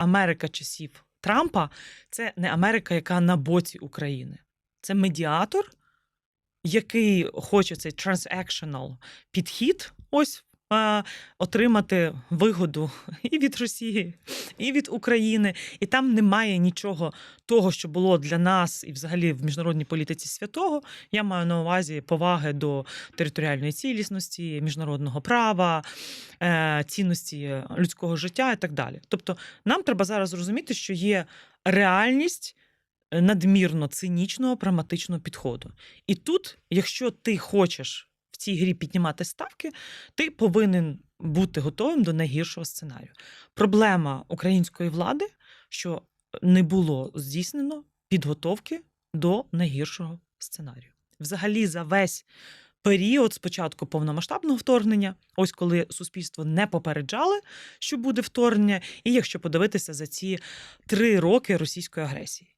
Америка часів Трампа це не Америка, яка на боці України. Це медіатор, який хоче цей transactional підхід. Ось. е, Отримати вигоду і від Росії, і від України, і там немає нічого того, що було для нас і взагалі в міжнародній політиці святого. Я маю на увазі поваги до територіальної цілісності, міжнародного права, е, цінності людського життя і так далі. Тобто, нам треба зараз зрозуміти, що є реальність е, надмірно цинічного прагматичного підходу. І тут, якщо ти хочеш в цій грі піднімати ставки, ти повинен бути готовим до найгіршого сценарію. Проблема української влади, що не було здійснено підготовки до найгіршого сценарію. Взагалі, за весь період спочатку повномасштабного вторгнення, ось коли суспільство не попереджали, що буде вторгнення, і якщо подивитися за ці три роки російської агресії.